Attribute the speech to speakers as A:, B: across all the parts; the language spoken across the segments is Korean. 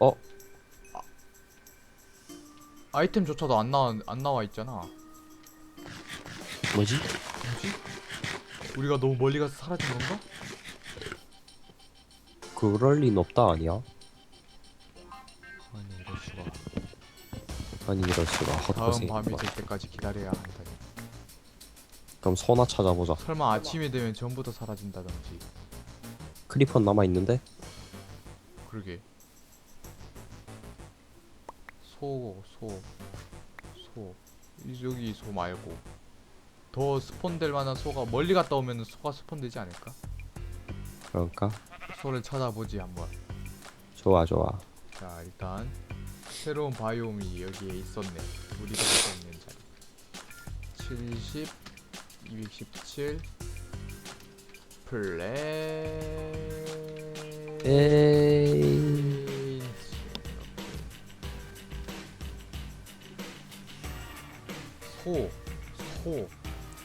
A: 어?
B: 아, 아이템조차도 안 나와 안 나와 있잖아.
A: 뭐지?
B: 뭐지? 우리가 너무 멀리 가서 사라진 건가?
A: 그럴 리는 없다 아니야?
B: 아니 이럴 수가.
A: 아니 이럴 수가
B: 다음
A: 헛것이
B: 밤이 될 때까지 기다려야 한다니.
A: 그럼 소나 찾아보자
B: 설마 아침이 되면 전부 다 사라진다든지.
A: 크리퍼 남아있는데?
B: 그러게. 소, 소, 소. 이- 여기 소 말고 더 스폰될 만한 소가 멀리 갔다 오면 소가 스폰되지 않을까?
A: 그럴까?
B: 소를 찾아보지 한번.
A: 좋아 좋아
B: 자 일단 새로운 바이옴이 여기에 있었네. 우리가 알고 있는 자리. 70, 217, 플레.
A: 에이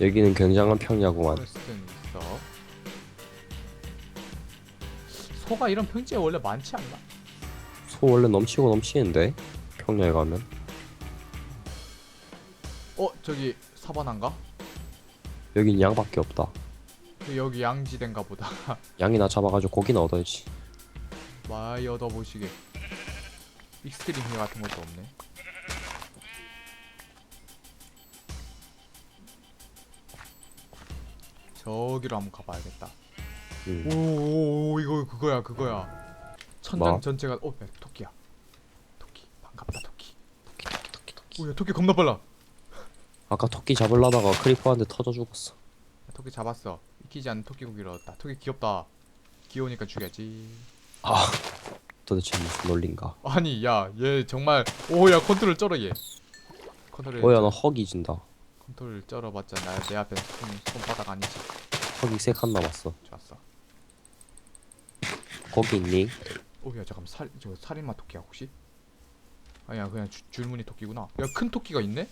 A: 여기는 굉장한 평야구만
B: 있어. 소가 이런 평지에 원래 많지 않나?
A: 소 원래 넘치고 넘치는데 평야에 가면
B: 어 저기 사바나인가?
A: 여긴 양밖에 없다
B: 여기 양지대인가 보다.
A: 양이나 잡아가지고 고기나 얻어야지
B: 많이 얻어보시게. 익스트림 힐 같은 것도 없네. 저기로 한번 가봐야겠다.
A: 음.
B: 오, 이거 그거야, 그거야. 천장
A: 뭐?
B: 전체가 어, 야, 토끼야. 토끼, 반갑다, 토끼.
A: 토끼 토끼 토끼 토끼
B: 오, 야, 토끼 겁나 빨라. 야,
A: 아까 토끼 잡으려다가 크리퍼한테 터져 죽었어
B: 토끼 잡았어. 익히지 않은 토끼 고기를 얻었다. 토끼 귀엽다. 귀여우니까 죽여야지.
A: 아 도대체 무슨 논리인가
B: 아니, 야, 얘 정말 오, 야, 컨트롤 쩔어 얘. 컨트롤
A: 오야 너 허기 진다
B: 컨트롤 쩔어봤자 나 내 앞에 손, 손바닥 아니지.
A: 허기 세 칸 남았어
B: 좋았어.
A: 거기 있니?
B: 오야 잠깐 살, 저 살인마 토끼야 혹시? 아니야 그냥 주, 줄무늬 토끼구나. 야 큰 토끼가 있네?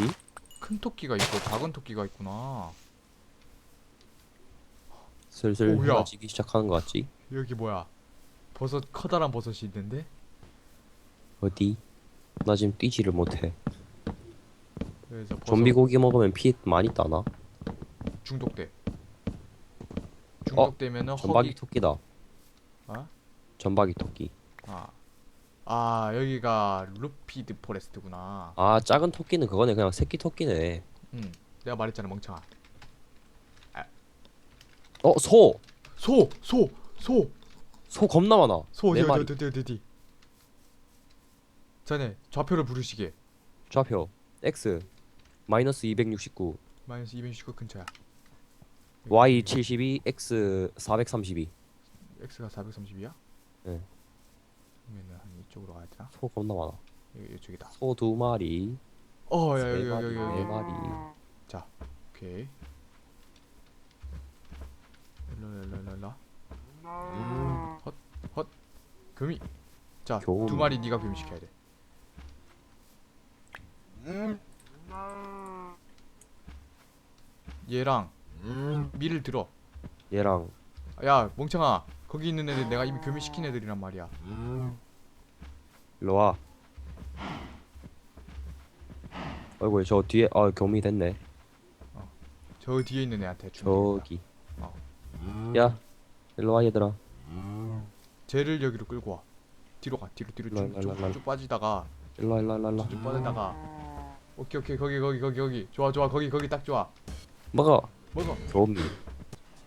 A: 응?
B: 큰 토끼가 있고 작은 토끼가 있구나.
A: 슬슬
B: 오야.
A: 흐려지기 시작하는 것 같지?
B: 여기 뭐야? 버섯 커다란 버섯이 있는데?
A: 어디? 나 지금 뛰지를 못해
B: 그래서 버섯
A: 좀비 고기 먹으면 피 많이 따나?
B: 중독돼. 중독되면은
A: 전박이
B: 허기.
A: 토끼다
B: 어?
A: 전박이 토끼
B: 아. 아 여기가 루피드 포레스트구나.
A: 아 작은 토끼는 그거네 그냥 새끼 토끼네
B: 응. 내가 말했잖아 멍청아.
A: 어 소!
B: 소! 소! 소!
A: 소 겁나 많아 소네
B: 어디
A: 마리
B: 어디 어디 어디 어디. 자네 좌표를 부르시게.
A: 좌표 X 마이너스 269
B: 마이너스 269 근처야.
A: Y 72 X 432
B: x가 430이야?
A: 네.
B: 그러면은 한 이쪽으로 가야 되나?
A: 소 겁나 많아
B: 여기 이쪽이다.
A: 소 두 마리
B: 어, 야
A: 세
B: 여기
A: 마리
B: 여기
A: 네
B: 여기.
A: 마리
B: 오케이. 일로 일로. 헛 헛. 금이. 자. 두 마리 네가 금이 시켜야 돼. 얘랑 밀을 들어.
A: 얘랑
B: 야, 멍청아. 거기 있는 애들 내가 이미 교미시킨 애들이란 말이야.
A: 일로 와 아이고 저 뒤에 아 교미 됐네
B: 저 뒤에 있는 애한테 주는.
A: 저기
B: 어.
A: 야 일로 와 얘들아
B: 쟤를 여기로 끌고 와. 뒤로 가. 뒤로 뒤로 쭉, 쭉,
A: 랄랄 랄랄.
B: 쭉 빠지다가
A: 일로 와 일로 와 일로 와, 일로
B: 와쭉 빠지다가 오케이 오케이 거기 거기 거기 거기 좋아 좋아 거기 거기 딱 좋아.
A: 먹어
B: 먹어.
A: 교미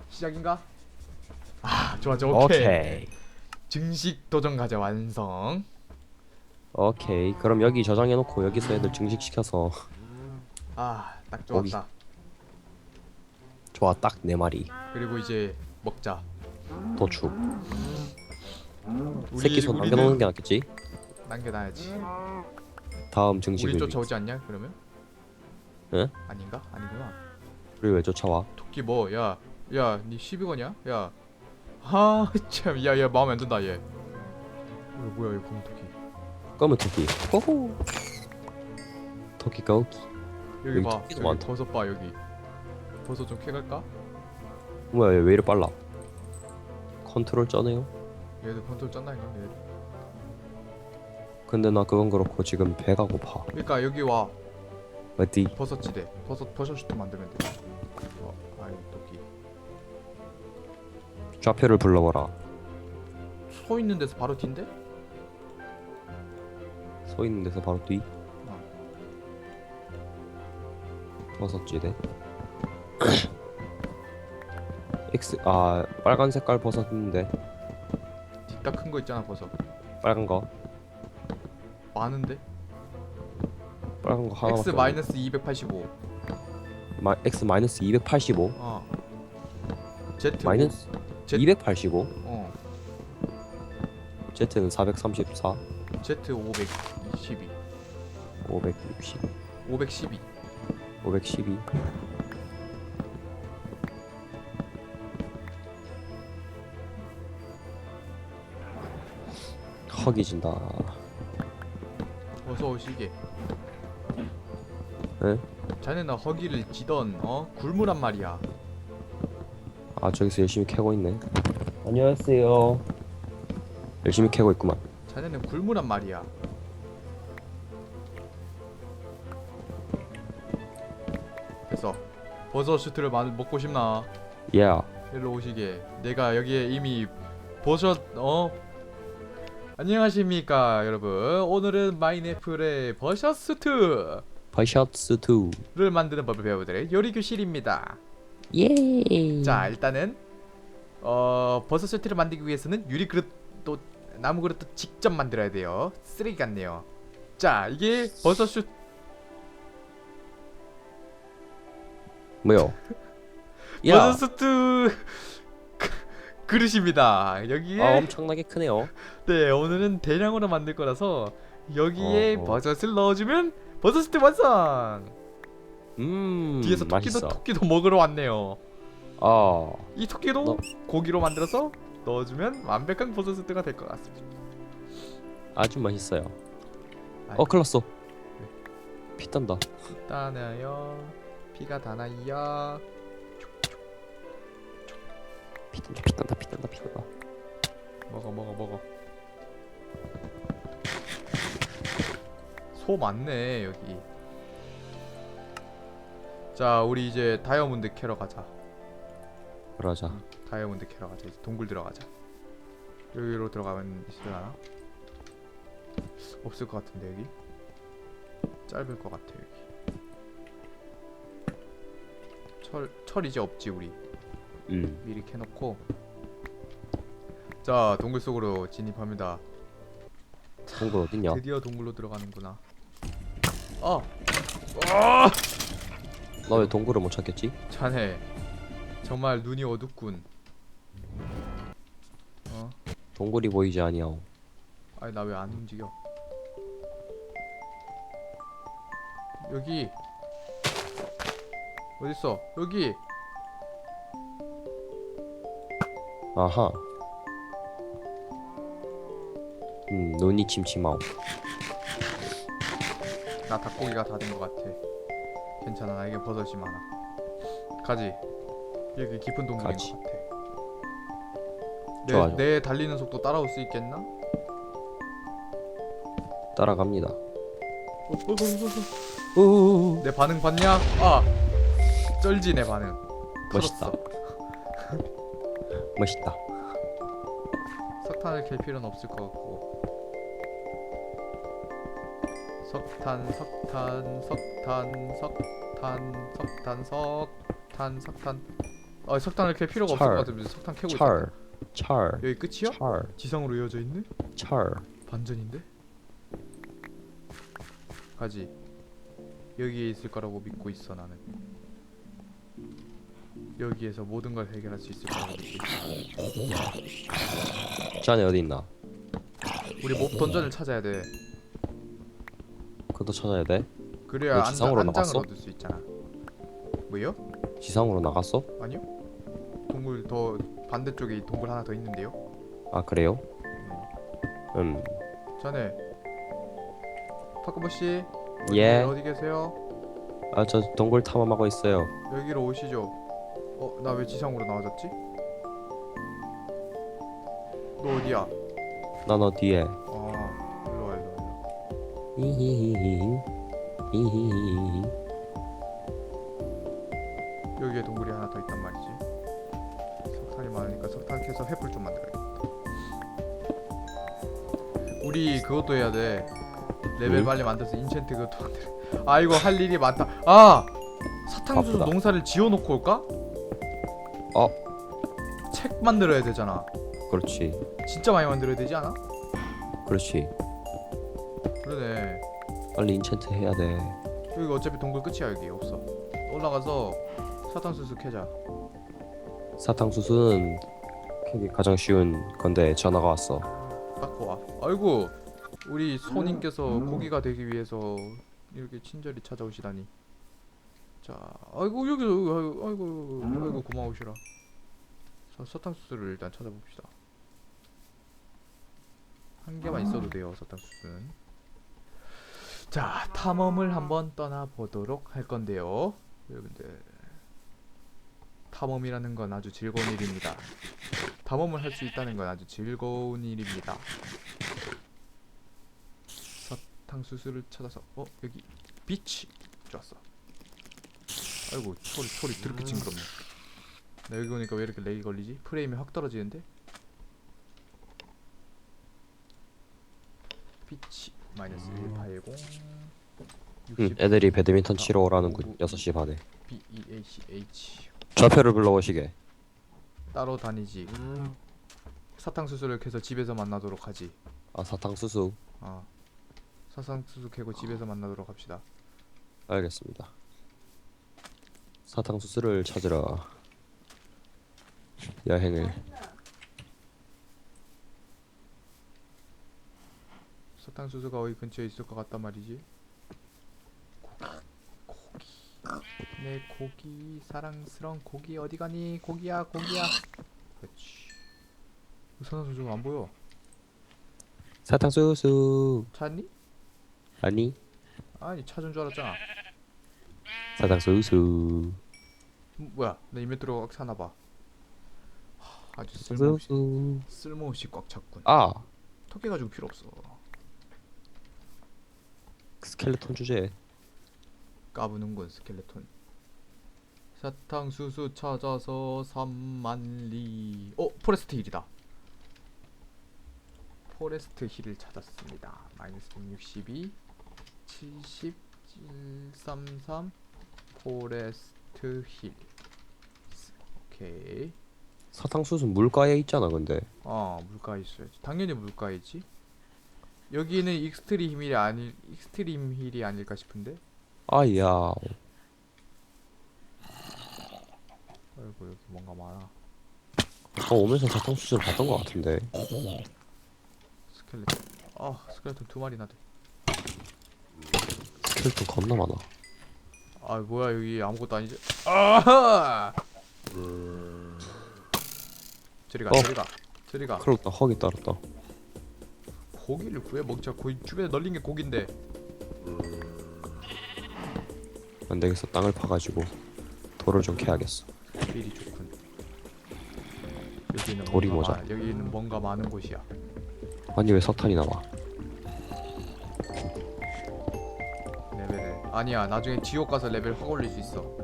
B: 시작인가? 아 좋아 좋아 오케이.
A: 오케이
B: 증식 도전 과제 완성.
A: 오케이 그럼 여기 저장해 놓고 여기서 애들 증식시켜서
B: 아딱
A: 거기.
B: 좋았다.
A: 좋아 딱 네 마리
B: 그리고 이제 먹자.
A: 도축
B: 우리
A: 새끼 손
B: 우리는
A: 남겨 놓는 게 낫겠지?
B: 남겨놔야지.
A: 다음 증식을
B: 우리. 쫓아오지 않냐 그러면?
A: 응?
B: 아닌가? 아니구나.
A: 우리 왜 쫓아와?
B: 토끼 뭐? 야, 야, 니 시비거냐? 야, 하, 참, 야, 야, 마음에 안 든다 얘. 이거 뭐야, 이거 검은 토끼.
A: 검은 토끼 호호 토끼 거기
B: 여기
A: 여기
B: 봐,
A: 토끼도
B: 여기
A: 많다.
B: 버섯 봐 여기. 버섯 좀 캐갈까?
A: 뭐야 얘왜 이리 빨라 컨트롤 쩌네요
B: 얘들 컨트롤 짠다니까 얘들.
A: 근데 나 그건 그렇고 지금 배가 고파.
B: 그러니까 여기 와
A: 어디?
B: 버섯 지대 버섯 버섯 슈트 만들면 돼. 어 토끼
A: 좌표를 불러봐라.
B: 소 있는 데서 바로 뒤인데?
A: 서 있는 데서 바로 뒤.
B: 어.
A: 버섯지대. X 아 빨간 색깔 버섯 있는데
B: 뒷다 큰 거 있잖아 버섯
A: 빨간 거
B: 많은데?
A: 빨간 거 하나밖에
B: X. 마이너스 285.
A: 마, X 마이너스 285
B: 어. Z
A: 마이너스
B: Z
A: 285
B: 어.
A: Z는 434
B: Z 512.
A: 560
B: 512.
A: 512 허기진다
B: 어서 오시게.
A: 에?
B: 자네는 허기를 지던 어 굴무란 말이야.
A: 아 저기서 열심히 캐고 있네 안녕하세요 열심히 캐고 있구만
B: 자네는 굴무란 말이야. 됐어. 버섯 슈트를 만 먹고 싶나?
A: 예 yeah.
B: 일로 오시게. 내가 여기에 이미 버섯 어 안녕하십니까 여러분. 오늘은 마인애플의 버섯 슈트를
A: 버셔츠 2
B: 만드는 법을 배워드릴 요리 교실입니다.
A: 예
B: 자 일단은 어 버섯 슈트를 만들기 위해서는 유리 그릇 또 나무 그릇도 직접 만들어야 돼요. 쓰레기 같네요. 자 이게 버섯 슈
A: 뭐요 야
B: 버섯 슈트 그릇입니다. 여기에
A: 아, 엄청나게 크네요
B: 네 오늘은 대량으로 만들 거라서 여기에
A: 어허.
B: 버섯을 넣어주면 버섯 슈트 완성.
A: 음
B: 뒤에서 토끼도
A: 맛있어
B: 토끼도 먹으러 왔네요. 아이 토끼도
A: 너-
B: 고기로 만들어서 넣어주면 완벽한 버섯 슈트가 될 것 같습니다.
A: 아주 맛있어요. 어 클났어 피 딴다
B: 따나요 피가 다나요
A: 피 딴다 피 딴다 피 딴다 피 딴다
B: 먹어 먹어 먹어 소 많네 여기. 자 우리 이제 다이아몬드 캐러 가자.
A: 그러자.
B: 다이아몬드 캐러 가자. 이제 동굴 들어가자. 여기로 들어가면 있으려나? 없을 것 같은데 여기? 짧을 것 같아 여기. 철, 철 이제 없지 우리.
A: 음.
B: 미리 캐놓고. 자 동굴 속으로 진입합니다.
A: 동굴 어딨냐?
B: 드디어 동굴로 들어가는구나 아! 아!
A: 너왜 동굴을 못 찾겠지?
B: 자네 정말 눈이 어둡군. 어?
A: 동굴이 보이지 아니하오.
B: 아니 나 왜 안 움직여? 여기. 어딨어? 여기.
A: 아하. 음 눈이 침침하오
B: 나 닭고기가 다 된 것 같아 괜찮아 나에게 버섯이 많아 가지 여기 깊은 동굴인
A: 가지.
B: 것 같아 내,
A: 좋아, 좋아.
B: 내 달리는 속도 따라올 수 있겠나?
A: 따라갑니다 오
B: 어. 내 반응 봤냐? 아 쩔지 내 반응
A: 멋있다. 멋있다
B: 석탄을 캘 필요는 없을 것 같고 석탄 석탄 석탄 석탄 석탄 석탄 석탄 아 석탄을 캘 필요가 없을
A: 철.
B: 것 같으면 석탄 캐고
A: 철 철,
B: 여기 끝이야?
A: 철,
B: 지상으로 이어져 있네?
A: 철.
B: 반전인데? 가지 여기에 있을 거라고 믿고 있어 나는 여기에서 모든 걸 해결할 수 있을 거라고 믿고 있어
A: 자네 어디 있나?
B: 우리 몹 던전을 찾아야 돼
A: 그것도 찾아야 돼?
B: 그래야
A: 너 지상으로
B: 안장을
A: 나갔어?
B: 얻을 수 있잖아 뭐요?
A: 지상으로 나갔어?
B: 아니요 동굴 더 반대쪽에 이 동굴 하나 더 있는데요
A: 아 그래요? 음
B: 자네 파크보씨
A: 예.
B: 어디 계세요?
A: 아 저 동굴 탐험하고 있어요
B: 여기로 오시죠 어? 나 왜 지상으로 나와졌지? 너 어디야?
A: 난 어디에
B: 여기에 동굴이 하나 더 있단 말이지. 석탄이 많으니까 석탄 캐서 횃불 좀 만들어야겠다. 우리 그것도 해야 돼. 레벨
A: 응?
B: 빨리 만들어서 인챈트 그것도 만들. 아이고 할 일이 많다. 아 사탕수수
A: 바쁘다.
B: 농사를 지어놓고 올까?
A: 어
B: 책 만들어야 되잖아.
A: 그렇지
B: 진짜 많이 만들어야 되지 않아?
A: 그렇지
B: 그러네.
A: 빨리 인챈트 해야 돼
B: 여기 어차피 동굴 끝이야 여기 없어. 올라가서 사탕수수 캐자.
A: 사탕수수는 캐기 가장 쉬운 건데 전화가 왔어
B: 갖고 와. 아이고 우리 손님께서 고기가 되기 위해서 이렇게 친절히 찾아오시다니. 자, 아이고 여기 아이고 아이고, 아이고 고마우시라. 자, 사탕수수를 일단 찾아봅시다. 한 개만 있어도 돼요 사탕수수는. 자, 탐험을 한번 떠나 보도록 할 건데요, 여러분들. 탐험이라는 건 아주 즐거운 일입니다. 탐험을 할 수 있다는 건 아주 즐거운 일입니다. 사탕수수를 찾아서 어 여기 비치 좋았어. 아이고 소리 소리 드럽게 징그럽네. 나 여기 오니까 왜 이렇게 렉이 걸리지? 프레임이 확 떨어지는데? 비치 마이너스
A: 180응 애들이 배드민턴 치러 오라는군 6시 반에.
B: B E A C H
A: 좌표를 불러오시게.
B: 따로 다니지. 사탕수수를 캐서 집에서 만나도록 하지.
A: 아 사탕수수.
B: 아 사탕수수 캐고 집에서 만나도록 합시다.
A: 알겠습니다. 사탕수수를 찾으러 여행을
B: 사탕수수가 어디 근처에 있을 것 같단 말이지. 고기, 고기, 내 고기, 사랑스러운 고기 어디 가니? 고기야, 고기야. 그렇지. 사탕수수가 안 보여.
A: 사탕수수
B: 찾니?
A: 아니
B: 아니 찾은 줄 알았잖아.
A: 사탕수수
B: 음, 뭐야? 나 이벤트로 꽉 사나 봐. 하, 아주 쓸모없이
A: 수수
B: 쓸모없이 꽉 찼군.
A: 아
B: 턱해 가지고 필요 없어.
A: 스켈레톤 주제
B: 까부는군 스켈레톤. 사탕수수 찾아서 3만리. 어 포레스트 힐이다. 포레스트 힐을 찾았습니다. 마이너스 162, 70, 133 포레스트 힐. 오케이.
A: 사탕수수 물가에 있잖아 근데
B: 아 물가에 있어야지. 당연히 물가이지. 여기는 익스트림 힐이 아니 익스트림 힐이 아닐까 싶은데.
A: 아야
B: 아이고 여기 뭔가 많아.
A: 아까 오면서 사탕수수를 봤던 것 같은데
B: 스켈레톤. 아 스켈레톤 두 마리나 돼.
A: 스켈레톤 겁나 많아
B: 아 뭐야 여기 아무것도 아니지? 아하! 저리 가
A: 어.
B: 저리 가 저리 가.
A: 그렇다 허기 따랐다
B: 고기를 구해 먹자. 거기 주변에 널린 게 고긴데.
A: 안 되겠어 땅을 파가지고 돌을 좀 캐야겠어
B: 일이 좋군. 여기는
A: 돌이
B: 뭔가
A: 모자.
B: 많- 여기는 뭔가 많은 곳이야.
A: 아니 왜 석탄이 나와
B: 레벨을 아니야 나중에 지옥 가서 레벨 확 올릴 수 있어.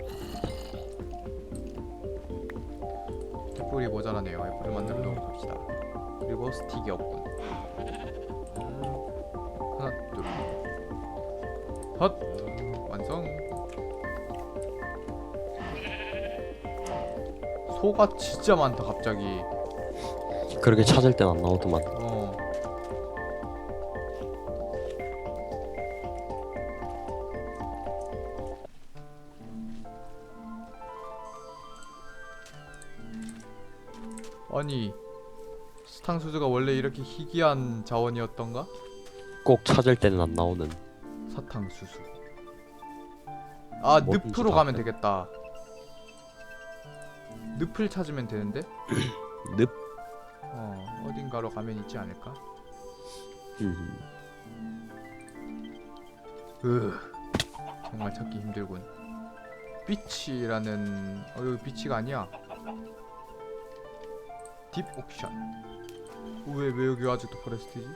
B: 횃불이 모자라네요. 횃불을 만들도록 합시다. 그리고 스틱이 없군. 헛 완성. 소가 진짜 많다 갑자기.
A: 그렇게 찾을 땐 안 나오더만
B: 어. 아니 사탕수수가 원래 이렇게 희귀한 자원이었던가?
A: 꼭 찾을 때는 안 나오는
B: 사탕수수 아
A: 뭐든지
B: 늪으로
A: 다
B: 가면
A: 그래.
B: 되겠다 늪을 찾으면 되는데?
A: 늪?
B: 어 어딘가로 가면 있지 않을까?
A: 음.
B: 으 정말 찾기 힘들군. 비치라는 어 여기 비치가 아니야. 딥 옥션. 왜 왜 여기 아직도 포레스트지?